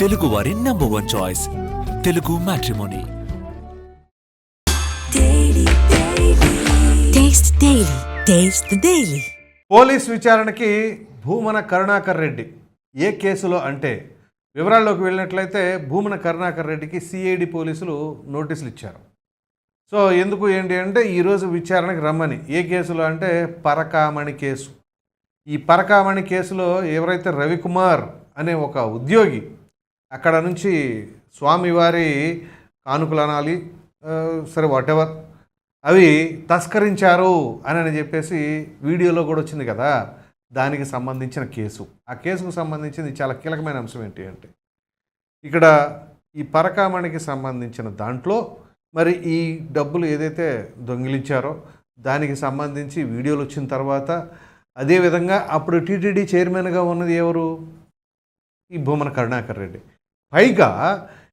తెలుగు వారి number one choice Telugu matrimony. Police విచారణకి భూమన కరుణాకర్ రెడ్డి. ఏ కేసులో అంటే వివరాల్లోకి వెళ్ళినట్లయితే భూమన కరుణాకర్ రెడ్డికి సిఐడి పోలీసులు నోటీసులు ఇచ్చారు. సో ఎందుకు ఏంటి అంటే ఈరోజు విచారణకి రమ్మని. ఏ కేసులో అంటే పరకామణి కేసు. ఈ పరకామణి కేసులో ఎవరైతే రవికుమార్ అనే ఒక ఉద్యోగి అక్కడ నుంచి స్వామివారి కానుకలు అనాలి సరే వాటెవర్ అవి తస్కరించారు అని అని చెప్పేసి వీడియోలో కూడా వచ్చింది కదా దానికి సంబంధించిన కేసు. ఆ కేసుకు సంబంధించింది చాలా కీలకమైన అంశం ఏంటి అంటే ఇక్కడ ఈ పరకామణికి సంబంధించిన దాంట్లో మరి ఈ డబ్బులు ఏదైతే దొంగిలించారో దానికి సంబంధించి వీడియోలు వచ్చిన తర్వాత అదేవిధంగా అప్పుడు టీటీడీ చైర్మన్గా ఉన్నది ఎవరు? ఈ భూమన కరుణాకర్ రెడ్డి. పైగా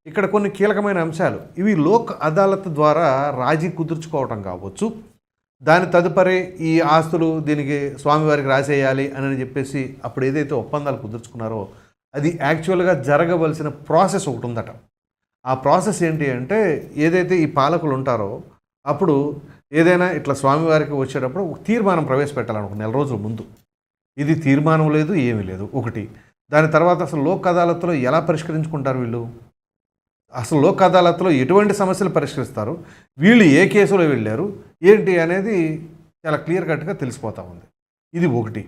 ఇక్కడ కొన్ని కీలకమైన అంశాలు. ఇవి లోక్ అదాలత్ ద్వారా రాజీ కుదుర్చుకోవటం కావచ్చు. దాని తదుపరి ఈ ఆస్తులు దీనికి స్వామివారికి రాసేయాలి అని చెప్పేసి అప్పుడు ఏదైతే ఒప్పందాలు కుదుర్చుకున్నారో అది యాక్చువల్గా జరగవలసిన ప్రాసెస్ ఒకటి ఉందట. ఆ ప్రాసెస్ ఏంటి అంటే ఏదైతే ఈ పాలకులు ఉంటారో అప్పుడు ఏదైనా ఇట్లా స్వామివారికి వచ్చేటప్పుడు ఒక తీర్మానం ప్రవేశపెట్టాలనుకో నెల రోజుల ముందు. ఇది తీర్మానం లేదు ఏమీ లేదు. ఒకటి దాని తర్వాత అసలు లోక్ అదాలత్లో ఎలా పరిష్కరించుకుంటారు వీళ్ళు? అసలు లోక్ అదాలత్లో ఎటువంటి సమస్యలు పరిష్కరిస్తారు? వీళ్ళు ఏ కేసులో వెళ్ళారు? ఏంటి అనేది చాలా క్లియర్ కట్గా తెలిసిపోతా ఉంది. ఇది ఒకటి.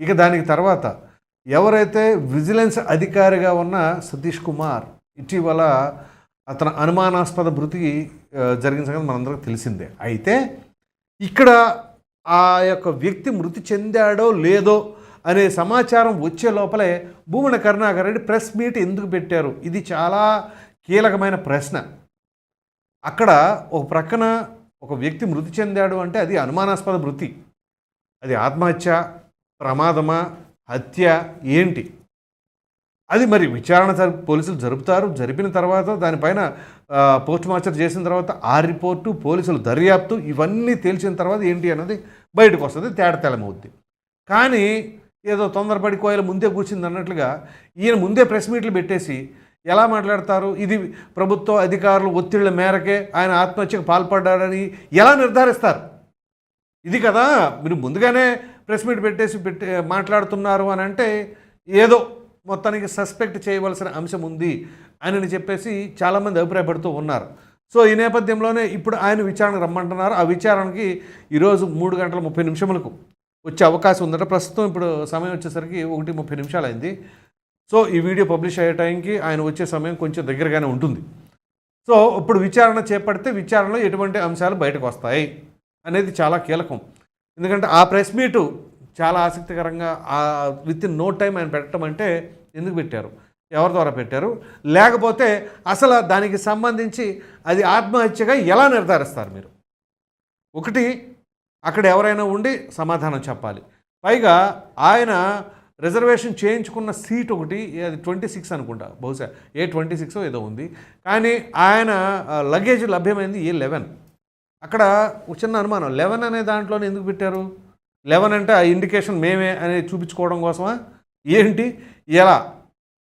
ఇక దానికి తర్వాత ఎవరైతే విజిలెన్స్ అధికారిగా ఉన్న సతీష్ కుమార్ ఇటీవల అతను అనుమానాస్పద మృతి జరిగిన సంగతి మనందరికీ తెలిసిందే. అయితే ఇక్కడ ఆ యొక్క వ్యక్తి మృతి చెందాడో లేదో అనే సమాచారం వచ్చే లోపలే భూమన కరుణాకర్ రెడ్డి ప్రెస్ మీట్ ఎందుకు పెట్టారు? ఇది చాలా కీలకమైన ప్రశ్న. అక్కడ ఒక ప్రక్కన ఒక వ్యక్తి మృతి చెందాడు అంటే అది అనుమానాస్పద మృతి. అది ఆత్మహత్య ప్రమాదమా హత్య ఏంటి? అది మరి విచారణ పోలీసులు జరుపుతారు. జరిపిన తర్వాత దానిపైన పోస్ట్ మార్చర్ చేసిన తర్వాత ఆ రిపోర్టు పోలీసులు దర్యాప్తు ఇవన్నీ తేల్చిన తర్వాత ఏంటి అన్నది బయటకు వస్తుంది తేడతెలమవుద్ది కానీ ఏదో తొందరపడి కోయలు ముందే కూర్చుంది అన్నట్లుగా ఈయన ముందే ప్రెస్ మీట్లు పెట్టేసి ఎలా మాట్లాడతారు? ఇది ప్రభుత్వ అధికారులు ఒత్తిళ్ళ మేరకే ఆయన ఆత్మహత్యకు పాల్పడ్డాడని ఎలా నిర్ధారిస్తారు? ఇది కదా మీరు ముందుగానే ప్రెస్ మీట్ పెట్టేసి పెట్టి మాట్లాడుతున్నారు అని అంటే ఏదో మొత్తానికి సస్పెక్ట్ చేయవలసిన అంశం ఉంది అని చెప్పేసి చాలామంది అభిప్రాయపడుతూ ఉన్నారు. సో ఈ నేపథ్యంలోనే ఇప్పుడు ఆయన విచారణకు రమ్మంటున్నారు. ఆ విచారణకి ఈరోజు మూడు గంటల ముప్పై నిమిషములకు. వచ్చే అవకాశం ఉందట. ప్రస్తుతం ఇప్పుడు సమయం వచ్చేసరికి ఒకటి ముప్పై నిమిషాలు అయింది సో ఈ వీడియో పబ్లిష్ అయ్యే టైంకి ఆయన వచ్చే సమయం కొంచెం దగ్గరగానే ఉంటుంది. సో ఇప్పుడు విచారణ చేపడితే విచారణలో ఎటువంటి అంశాలు బయటకు వస్తాయి అనేది చాలా కీలకం. ఎందుకంటే ఆ ప్రెస్ మీటు చాలా ఆసక్తికరంగా విత్ ఇన్ నో టైం ఆయన పెట్టడం అంటే ఎందుకు పెట్టారు? ఎవరి ద్వారా పెట్టారు? లేకపోతే అసలు దానికి సంబంధించి అది ఆత్మహత్యగా ఎలా నిర్ధారిస్తారు మీరు? ఒకటి అక్కడ ఎవరైనా ఉండి సమాధానం చెప్పాలి. పైగా ఆయన రిజర్వేషన్ చేయించుకున్న సీట్ ఒకటి అది ట్వంటీ సిక్స్ అనుకుంటా. బహుశా ఏ ట్వంటీ సిక్స్ ఏదో ఉంది. కానీ ఆయన లగేజ్ లభ్యమైంది ఏ లెవెన్. అక్కడ చిన్న అనుమానం. లెవెన్ అనే దాంట్లోనే ఎందుకు పెట్టారు? లెవెన్ అంటే ఆ ఇండికేషన్ మేమే అనేది చూపించుకోవడం కోసమా? ఏంటి? ఎలా?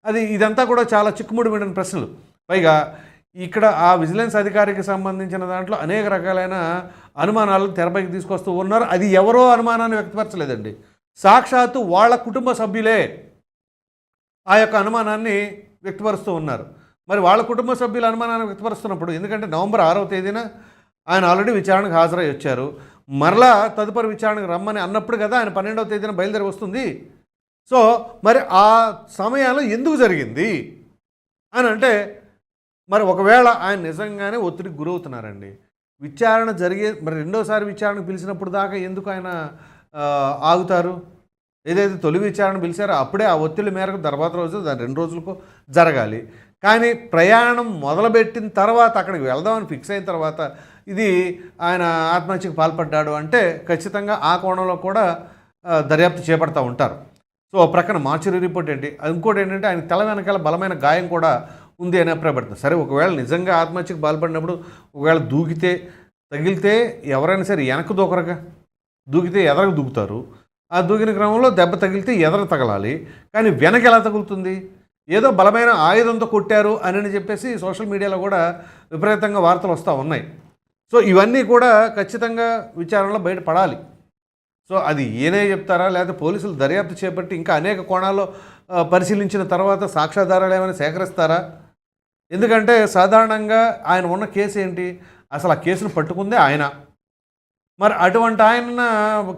అది ఇదంతా కూడా చాలా చిక్కుముడిమైన ప్రశ్నలు. పైగా ఇక్కడ ఆ విజిలెన్స్ అధికారికి సంబంధించిన దాంట్లో అనేక రకాలైన అనుమానాలు తెరపైకి తీసుకొస్తూ ఉన్నారు. అది ఎవరో అనుమానాన్ని వ్యక్తపరచలేదండి. సాక్షాత్తు వాళ్ళ కుటుంబ సభ్యులే ఆ యొక్క అనుమానాన్ని వ్యక్తపరుస్తూ ఉన్నారు. మరి వాళ్ళ కుటుంబ సభ్యుల అనుమానాన్ని వ్యక్తపరుస్తున్నప్పుడు ఎందుకంటే నవంబర్ ఆరవ తేదీన ఆయన ఆల్రెడీ విచారణకు హాజరై వచ్చారు. మరలా తదుపరి విచారణకు రమ్మని అన్నప్పుడు కదా ఆయన పన్నెండవ తేదీన బయలుదేరి వస్తుంది. సో మరి ఆ సమయంలో ఎందుకు జరిగింది? అని అంటే మరి ఒకవేళ ఆయన నిజంగానే ఒత్తిడికి గురవుతున్నారండి. విచారణ జరిగే మరి రెండోసారి విచారణకు పిలిచినప్పుడు దాకా ఎందుకు ఆయన ఆగుతారు? ఏదైతే తొలి విచారణ పిలిచారో అప్పుడే ఆ ఒత్తిడి మేరకు తర్వాత రోజు దాని రెండు రోజులకు జరగాలి. కానీ ప్రయాణం మొదలుపెట్టిన తర్వాత అక్కడికి వెళ్దామని ఫిక్స్ అయిన తర్వాత ఇది ఆయన ఆత్మహత్యకు పాల్పడ్డాడు అంటే ఖచ్చితంగా ఆ కోణంలో కూడా దర్యాప్తు చేపడతా ఉంటారు. సో ప్రక్కన మార్చురీ రిపోర్ట్ ఏంటి? ఇంకోటి ఏంటంటే ఆయన తల వెనకాల బలమైన గాయం కూడా ఉంది అని అభిప్రాయపడుతుంది సరే ఒకవేళ నిజంగా ఆత్మహత్యకు పాల్పడినప్పుడు ఒకవేళ దూకితే తగిలితే ఎవరైనా సరే వెనక దూకరగా. దూకితే ఎదరకు దూకుతారు. ఆ దూకిన క్రమంలో దెబ్బ తగిలితే ఎదర తగలాలి. కానీ వెనక ఎలా తగులుతుంది? ఏదో బలమైన ఆయుధంతో కొట్టారు అని చెప్పేసి సోషల్ మీడియాలో కూడా విపరీతంగా వార్తలు వస్తూ ఉన్నాయి. సో ఇవన్నీ కూడా ఖచ్చితంగా విచారణలో బయటపడాలి. సో అది ఈయనే చెప్తారా? లేకపోతే పోలీసులు దర్యాప్తు చేపట్టి ఇంకా అనేక కోణాల్లో పరిశీలించిన తర్వాత సాక్ష్యాధారాలు ఏమైనా సేకరిస్తారా? ఎందుకంటే సాధారణంగా ఆయన ఉన్న కేసు ఏంటి? అసలు ఆ కేసును పట్టుకుందే ఆయన. మరి అటువంటి ఆయన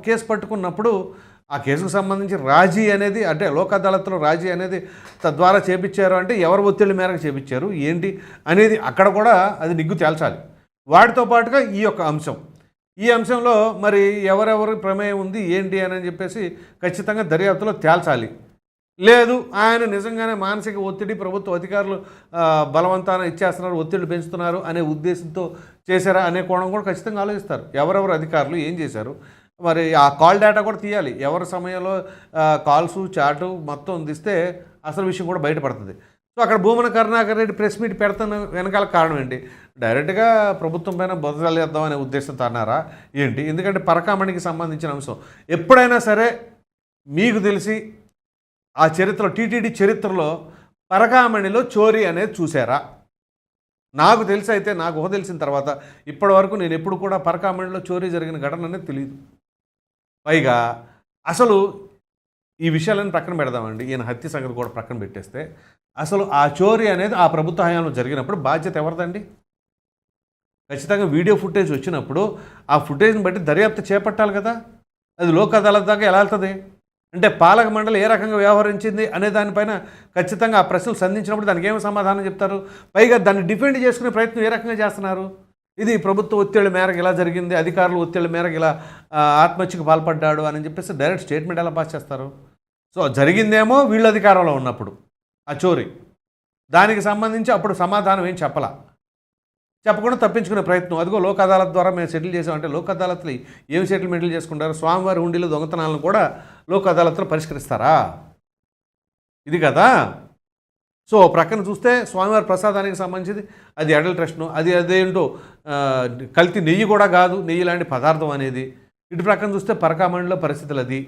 కేసు పట్టుకున్నప్పుడు ఆ కేసుకు సంబంధించి రాజీ అనేది అంటే లోక్ అదాలత్లో రాజీ అనేది తద్వారా చేపించారు అంటే ఎవరు ఒత్తిడి మేరకు చేపించారు ఏంటి? అనేది అక్కడ కూడా అది నిగ్గు తేల్చాలి. వాటితో పాటుగా ఈ యొక్క అంశం. ఈ అంశంలో మరి ఎవరెవరి ప్రమేయం ఉంది ఏంటి అని చెప్పేసి ఖచ్చితంగా దర్యాప్తులో తేల్చాలి. లేదు. ఆయన నిజంగానే మానసిక ఒత్తిడి ప్రభుత్వ అధికారులు బలవంతాన ఇచ్చేస్తున్నారు ఒత్తిడి పెంచుతున్నారు అనే ఉద్దేశంతో చేశారా అనే కోణం కూడా ఖచ్చితంగా ఆలోచిస్తారు. ఎవరెవరు అధికారులు ఏం చేశారు? మరి ఆ కాల్ డేటా కూడా తీయాలి. ఎవరి సమయంలో కాల్స్ చాటు మొత్తం తీస్తే అసలు విషయం కూడా బయటపడుతుంది. సో అక్కడ భూమన కరుణాకర్ రెడ్డి ప్రెస్ మీట్ పెడుతున్న వెనకాల కారణం ఏంటి? డైరెక్ట్గా ప్రభుత్వం పైన బొదలేద్దాం అనే ఉద్దేశంతో అన్నారా? ఏంటి? ఎందుకంటే పరకామణికి సంబంధించిన అంశం. ఎప్పుడైనా సరే మీకు తెలిసి ఆ చరిత్రలో టీటీడీ చరిత్రలో పరకామణిలో చోరీ అనేది చూసారా నాకు తెలిసి అయితే నాకు ఊహ తెలిసిన తర్వాత ఇప్పటి వరకు నేను ఎప్పుడు కూడా పరకామణిలో చోరీ జరిగిన ఘటన అనేది తెలియదు పైగా అసలు ఈ విషయాలను ప్రక్కన పెడదామండి. ఈయన హత్య సంగతి కూడా ప్రక్కన పెట్టేస్తే అసలు ఆ చోరీ అనేది ఆ ప్రభుత్వ హయాంలో జరిగినప్పుడు బాధ్యత ఎవరిదండి? ఖచ్చితంగా వీడియో ఫుటేజ్ వచ్చినప్పుడు ఆ ఫుటేజ్ని బట్టి దర్యాప్తు చేపట్టాలి కదా. అది లోక్ అదాలత్ దాకా ఎలా వెళ్తుంది? అంటే పాలక మండలి ఏ రకంగా వ్యవహరించింది అనే దానిపైన ఖచ్చితంగా ఆ ప్రశ్నలు సంధించినప్పుడు దానికి ఏమి సమాధానం చెప్తారు? పైగా దాన్ని డిఫెండ్ చేసుకునే ప్రయత్నం ఏ రకంగా చేస్తున్నారు? ఇది ప్రభుత్వ ఒత్తిళ్ళ మేరకు ఇలా జరిగింది? అధికారులు ఒత్తిళ్ళ మేరకు ఇలా ఆత్మహత్యకు పాల్పడ్డాడు అని చెప్పేసి డైరెక్ట్ స్టేట్మెంట్ ఎలా పాస్ చేస్తారు? సో జరిగిందేమో వీళ్ళు అధికారంలో ఉన్నప్పుడు ఆ చోరీ. దానికి సంబంధించి అప్పుడు సమాధానం ఏం చెప్పలా? చెప్పకుండా తప్పించుకునే ప్రయత్నం. అదిగో లోక్ అదాలత్ ద్వారా మేము సెటిల్ చేసామంటే లోక్ అదాలత్లు ఏమి సెటిల్మెంట్లు చేసుకుంటారు? స్వామివారి హుండీలో దొంగతనాలను కూడా లోక్ అదాలత్లో పరిష్కరిస్తారా? ఇది కదా? సో ప్రక్కన చూస్తే స్వామివారి ప్రసాదానికి సంబంధించింది. అది అడల్ట్రేషను అది అదేంటో కల్తీ నెయ్యి కూడా కాదు. నెయ్యి లాంటి పదార్థం అనేది. ఇటు ప్రక్కన చూస్తే పరకామణిలో పరిస్థితులు అది.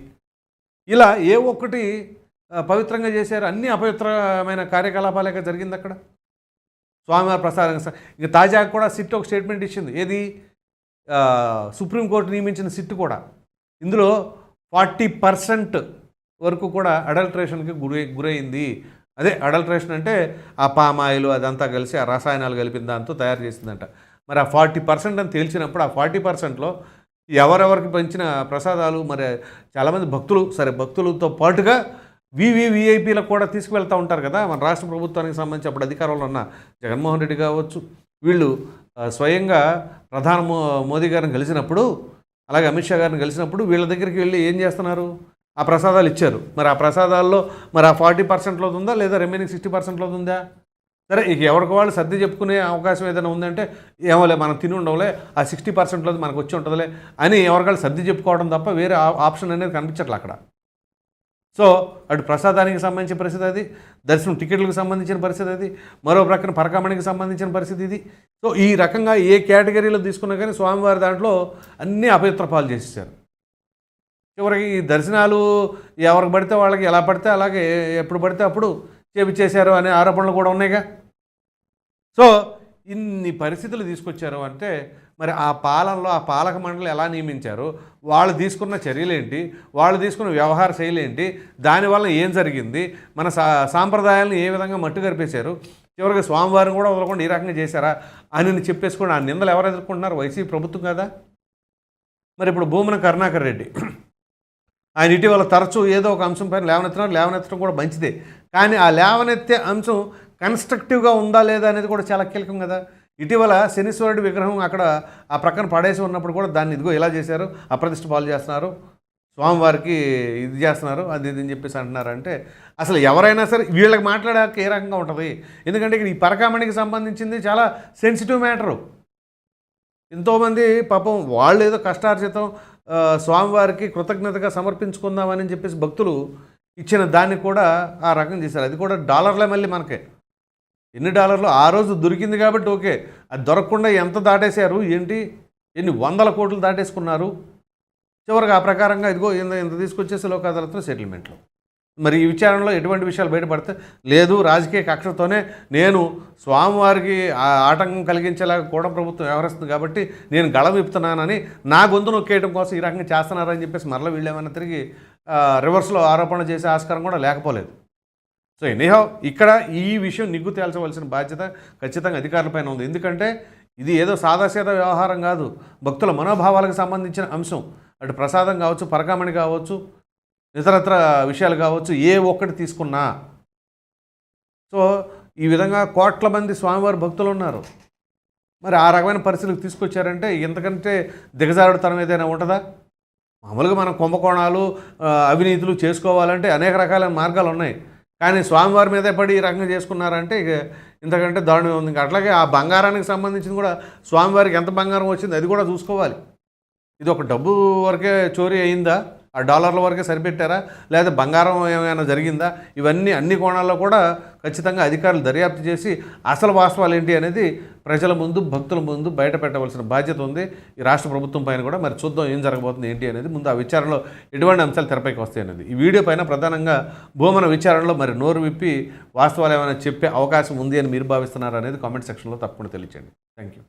ఇలా ఏ ఒక్కటి పవిత్రంగా చేశారు. అన్ని అపవిత్రమైన కార్యకలాపాలేక జరిగింది అక్కడ? స్వామివారి ప్రసాదం ఇక తాజాగా కూడా సిట్ ఒక స్టేట్మెంట్ ఇచ్చింది. ఏది? సుప్రీంకోర్టు నియమించిన సిట్ కూడా. ఇందులో ఫార్టీ పర్సెంట్ వరకు కూడా అడల్ట్రేషన్కి గురి గురైంది. అదే అడల్ట్రేషన్ అంటే ఆ పామాయిల్ అదంతా కలిసి ఆ రసాయనాలు కలిపిన దాంతో తయారు చేసిందంట. మరి ఆ ఫార్టీ పర్సెంట్ అని తేల్చినప్పుడు ఆ ఫార్టీ పర్సెంట్లో ఎవరెవరికి పంచిన ప్రసాదాలు? మరి చాలామంది భక్తులు సరే భక్తులతో పాటుగా వివివిఐపీలకు కూడా తీసుకువెళ్తూ ఉంటారు కదా. మన రాష్ట్ర ప్రభుత్వానికి సంబంధించి అప్పుడు అధికారంలో ఉన్న జగన్మోహన్ రెడ్డి కావచ్చు వీళ్ళు స్వయంగా ప్రధాన మోదీ గారిని కలిసినప్పుడు అలాగే అమిత్ షా గారిని కలిసినప్పుడు వీళ్ళ దగ్గరికి వెళ్ళి ఏం చేస్తున్నారు? ఆ ప్రసాదాలు ఇచ్చారు. మరి ఆ ప్రసాదాల్లో మరి ఆ ఫార్టీ పర్సెంట్లో ఉందా? లేదా రిమైనింగ్ సిక్స్టీ పర్సెంట్లో ఉందా? సరే ఇక ఎవరికి వాళ్ళు సర్ది చెప్పుకునే అవకాశం ఏదైనా ఉందంటే ఏమోలే మనం తిని ఉండవులే ఆ సిక్స్టీ పర్సెంట్లో మనకు వచ్చి ఉంటుందిలే అని ఎవరికాళ్ళు సర్ది చెప్పుకోవడం తప్ప వేరే ఆ- ఆప్షన్ అనేది కనిపించట్లే అక్కడ. సో అటు ప్రసాదానికి సంబంధించిన పరిస్థితి అది దర్శనం టికెట్లకు సంబంధించిన పరిస్థితి అది మరో ప్రక్కన పరకామణికి సంబంధించిన పరిస్థితి ఇది. సో ఈ రకంగా ఏ కేటగిరీలో తీసుకున్నా కానీ స్వామివారి దాంట్లో అన్నీ అపవిత్రపాలు చేసేసారు చివరికి ఈ దర్శనాలు ఎవరికి పడితే వాళ్ళకి ఎలా పడితే అలాగే ఎప్పుడు పడితే అప్పుడు చేపించేశారు అనే ఆరోపణలు కూడా ఉన్నాయిగా. సో ఇన్ని పరిస్థితులు తీసుకొచ్చారు అంటే మరి ఆ పాలనలో ఆ పాలక మండలి ఎలా నియమించారు? వాళ్ళు తీసుకున్న చర్యలేంటి? వాళ్ళు తీసుకున్న వ్యవహార శైలి ఏంటి దానివల్ల ఏం జరిగింది? మన సా సాంప్రదాయాలను ఏ విధంగా మట్టు కరిపేశారు చివరికి స్వామివారిని కూడా వదలకుండా ఈ రకంగా చేశారా? అని చెప్పేసుకుని ఆ నిందలు ఎవరు ఎదుర్కొంటున్నారు? వైసీపీ ప్రభుత్వం కదా? మరి ఇప్పుడు భూమన కరుణాకర్ రెడ్డి. ఆయన ఇటీవల తరచూ ఏదో ఒక అంశం పైన లేవనెత్తున్నారు లేవనెత్తడం కూడా మంచిదే. కానీ ఆ లేవనెత్తే అంశం కన్స్ట్రక్టివ్గా ఉందా లేదా అనేది కూడా చాలా కీలకం కదా? ఇటీవల శనీశ్వరుడి విగ్రహం అక్కడ ఆ ప్రక్కన పడేసి ఉన్నప్పుడు కూడా దాన్ని ఇదిగో ఇలా చేశారు అప్రతిష్ట పాలు చేస్తున్నారు స్వామివారికి ఇది చేస్తున్నారు అది ఇది అని చెప్పేసి అంటున్నారంటే అసలు ఎవరైనా సరే వీళ్ళకి మాట్లాడాక ఏ రకంగా ఉంటుంది? ఎందుకంటే ఇక్కడ ఈ పరకామణికి సంబంధించింది చాలా సెన్సిటివ్ మ్యాటరు ఎంతోమంది పాపం వాళ్ళు ఏదో కష్టార్జితం స్వామివారికి కృతజ్ఞతగా సమర్పించుకుందామని చెప్పేసి భక్తులు ఇచ్చిన దాన్ని కూడా ఆ రకం చేశారు. అది కూడా డాలర్లే మళ్ళీ మనకే. ఎన్ని డాలర్లు? ఆ రోజు దొరికింది కాబట్టి ఓకే. అది దొరకకుండా ఎంత దాటేశారు? ఏంటి? ఎన్ని వందల కోట్లు దాటేసుకున్నారు? చివరికి ఆ ప్రకారంగా ఇదిగో ఇంత ఇంత తీసుకొచ్చేసి లోక్ అదాలత్లో సెటిల్మెంట్లు. మరి ఈ విచారణలో ఎటువంటి విషయాలు బయటపడితే? లేదు రాజకీయ కక్షతోనే నేను స్వామివారికి ఆటంకం కలిగించేలాగా కూడా ప్రభుత్వం వ్యవహరిస్తుంది కాబట్టి నేను గళం ఇప్పుతున్నానని నా గొంతు నొక్కేయడం కోసం ఈ రకంగా చేస్తున్నారని చెప్పేసి మరలా వీళ్ళు ఏమైనా తిరిగి రివర్స్లో ఆరోపణ చేసే ఆస్కారం కూడా లేకపోలేదు. సో ఎనీహౌ ఇక్కడ ఈ విషయం నిగ్గు తేల్చవలసిన బాధ్యత ఖచ్చితంగా అధికారులపైన ఉంది. ఎందుకంటే ఇది ఏదో సాదాసీదా వ్యవహారం కాదు. భక్తుల మనోభావాలకు సంబంధించిన అంశం. అటు ప్రసాదం కావచ్చు పరకామణి కావచ్చు ఇతరత్ర విషయాలు కావచ్చు ఏ ఒక్కటి తీసుకున్నా. సో ఈ విధంగా కోట్ల మంది స్వామివారి భక్తులు ఉన్నారు. మరి ఆ రకమైన పరిస్థితులకు తీసుకొచ్చారంటే ఇంతకంటే దిగజారుడుతనం ఏదైనా ఉంటుందా? మామూలుగా మనం కుంభకోణాలు అవినీతులు చేసుకోవాలంటే అనేక రకాలైన మార్గాలు ఉన్నాయి కానీ స్వామివారి మీదే పడి ఈ రకంగా చేసుకున్నారంటే ఇక ఇంతకంటే దారుణం ఉంది. ఇంకా అట్లాగే ఆ బంగారానికి సంబంధించింది కూడా స్వామివారికి ఎంత బంగారం వచ్చింది అది కూడా చూసుకోవాలి. ఇది ఒక డబ్బు వరకే చోరీ అయిందా? ఆ డాలర్ల వరకే సరిపెట్టారా? లేదా బంగారం ఏమైనా జరిగిందా? ఇవన్నీ అన్ని కోణాల్లో కూడా ఖచ్చితంగా అధికారులు దర్యాప్తు చేసి అసలు వాస్తవాలు ఏంటి అనేది ప్రజల ముందు భక్తుల ముందు బయట పెట్టవలసిన బాధ్యత ఉంది. ఈ రాష్ట్ర ప్రభుత్వం పైన కూడా మరి చూద్దాం ఏం జరగబోతుంది ఏంటి అనేది. ముందు ఆ విచారణలో ఎటువంటి అంశాలు తెరపైకి వస్తాయి అనేది. ఈ వీడియో పైన ప్రధానంగా భూమన విచారణలో మరి నోరు విప్పి వాస్తవాలు ఏమైనా చెప్పే అవకాశం ఉంది అని మీరు భావిస్తున్నారు అనేది కామెంట్ సెక్షన్లో తప్పకుండా తెలియచేయండి. Thank you